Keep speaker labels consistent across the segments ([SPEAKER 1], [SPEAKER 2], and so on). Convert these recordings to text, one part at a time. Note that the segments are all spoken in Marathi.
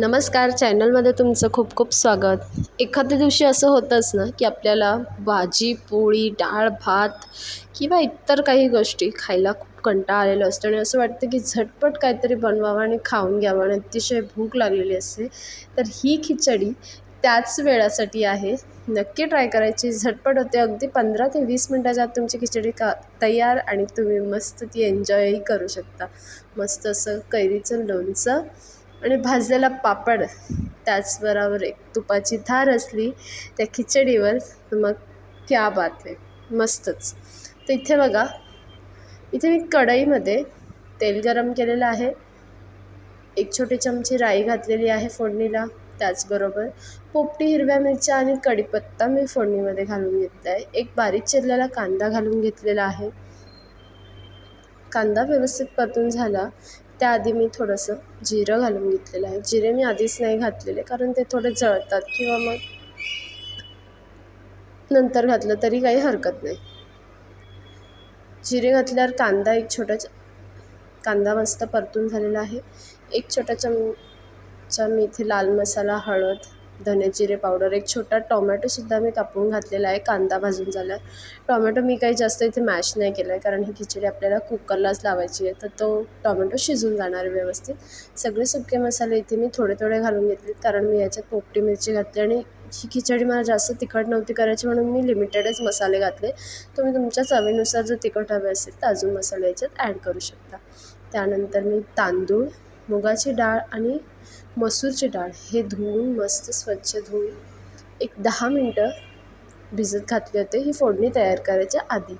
[SPEAKER 1] नमस्कार चॅनलमध्ये तुमचं खूप खूप स्वागत. एखाद्या दिवशी असं होतंच ना की आपल्याला भाजी पोळी डाळ भात किंवा इतर काही गोष्टी खायला खूप कंटाळा आलेलं असतो. आणि असं वाटतं की झटपट काहीतरी बनवावं आणि खाऊन घ्यावं आणि अतिशय भूक लागलेली असते. तर ही खिचडी त्याच वेळासाठी आहे. नक्की ट्राय करायची. झटपट होते. अगदी पंधरा ते वीस मिनटाच्या आत तुमची खिचडी का तयार आणि तुम्ही मस्त ती एन्जॉयही करू शकता. मस्त असं कैरीचं लोणचं आणि भाजलेला पापड त्याचबरोबर एक तुपाची धार असली त्या खिचडीवर मग क्या बात आहे मस्तच. तर इथे बघा इथे मी कढईमध्ये तेल गरम केलेलं आहे. एक छोटे चमचे राई घातलेली आहे फोडणीला त्याचबरोबर पोपटी हिरव्या मिरच्या आणि कढीपत्ता मी फोडणीमध्ये घालून घेतला आहे एक बारीक चिरलेला कांदा घालून घेतलेला आहे. कांदा व्यवस्थित परतून झाला. त्याआधी मी थोडंसं जिरं घालून घेतलेलं आहे. जिरे मी आधीच नाही घातलेले कारण ते थोडे जळतात किंवा मग नंतर घातलं तरी काही हरकत नाही. जिरे घातल्यावर कांदा एक छोटा कांदा मस्त परतून झालेला आहे. एक छोटा चमचा मी इथे लाल मसाला हळद धने जिरे पावडर एक छोटा टोमॅटोसुद्धा मी कापून घातलेला आहे कांदा भाजून झाला. टोमॅटो मी काही जास्त इथे मॅश नाही केलं आहे कारण ही खिचडी आपल्याला कुकरलाच लावायची आहे तर तो टोमॅटो शिजून जाणार आहे व्यवस्थित. सगळे सुके मसाले इथे मी थोडे थोडे घालून घेतले कारण मी याच्यात पोपटी मिरची घातली आणि ही खिचडी मला जास्त तिखट नव्हती करायची म्हणून मी लिमिटेडच मसाले घातले. तुम्ही तुमच्या चवीनुसार जर तिखट हवे असेल तर अजून मसाले याच्यात ॲड करू शकता. त्यानंतर मी तांदूळ मुगाची डाळ आणि मसूरची डाळ हे धुवून मस्त स्वच्छ धुवून एक दहा मिनटं भिजत घातले होते. ही फोडणी तयार करायच्या आधी.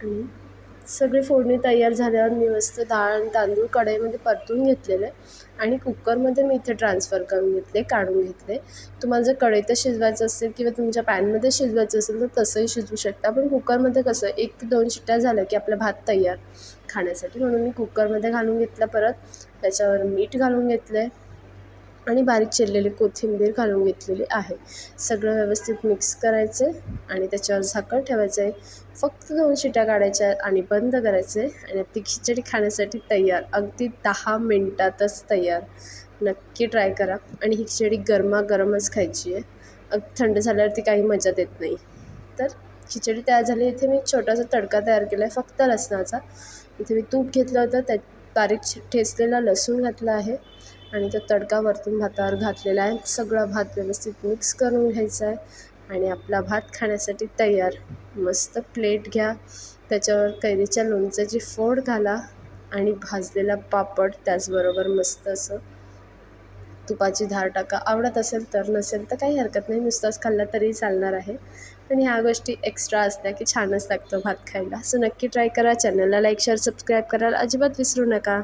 [SPEAKER 1] आणि सगळी फोडणी तयार झाल्यावर मी मस्त डाळ आणि तांदूळ कढईमध्ये परतून घेतलेले आणि कुकरमध्ये मी इथे ट्रान्सफर करून घेतले काढून घेतले. तुम्हाला जर कढईत शिजवायचं असेल किंवा तुमच्या पॅनमध्ये शिजवायचं असेल तर तसंही शिजवू शकता. पण कुकरमध्ये कसं एक ते दोन शिट्ट्या झाल्या की आपला भात तयार खाण्यासाठी. म्हणून मी कुकरमध्ये घालून घेतला परत. त्याच्यावर मीठ घालून घेतलं आहे आणि बारीक चिरलेली कोथिंबीर घालून घेतलेली आहे. सगळं व्यवस्थित मिक्स करायचं आहे आणि त्याच्यावर झाकण ठेवायचं आहे फक्त दोन शिट्या काढायच्या आणि बंद करायचं आहे आणि ती खिचडी खाण्यासाठी तयार अगदी दहा मिनटातच तयार. नक्की ट्राय करा. आणि ही खिचडी गरमागरमच खायची आहे. अगदी थंड झाल्यावरती काही मजा देत नाही. तर खिचडी तयार झाली. इथे मी छोटासा तडका तयार केला आहे फक्त लसणाचा. इथे मी तूप घेतलं होतं त्यात बारीक ठेचलेला लसूण घातला आहे. आणि तो तडका वरतून भातावर घातलेला आहे. सगळा भात व्यवस्थित मिक्स करून घ्यायचा आहे आणि आपला भात खाण्यासाठी तयार. मस्त प्लेट घ्या. त्याच्यावर कैरीच्या लोणच्याची फोड घाला आणि भाजलेला पापड त्याचबरोबर मस्त असं तुपाची धार टाका. आवडत असेल तर नसेल तर काही हरकत नाही. नुसताच खाल्ला तरी चालणार आहे. पण ह्या गोष्टी एक्स्ट्रा असल्या की छानच लागतं भात खायला. सो नक्की ट्राय करा. चॅनलला लाईक शेअर सबस्क्राईब करायला अजिबात विसरू नका.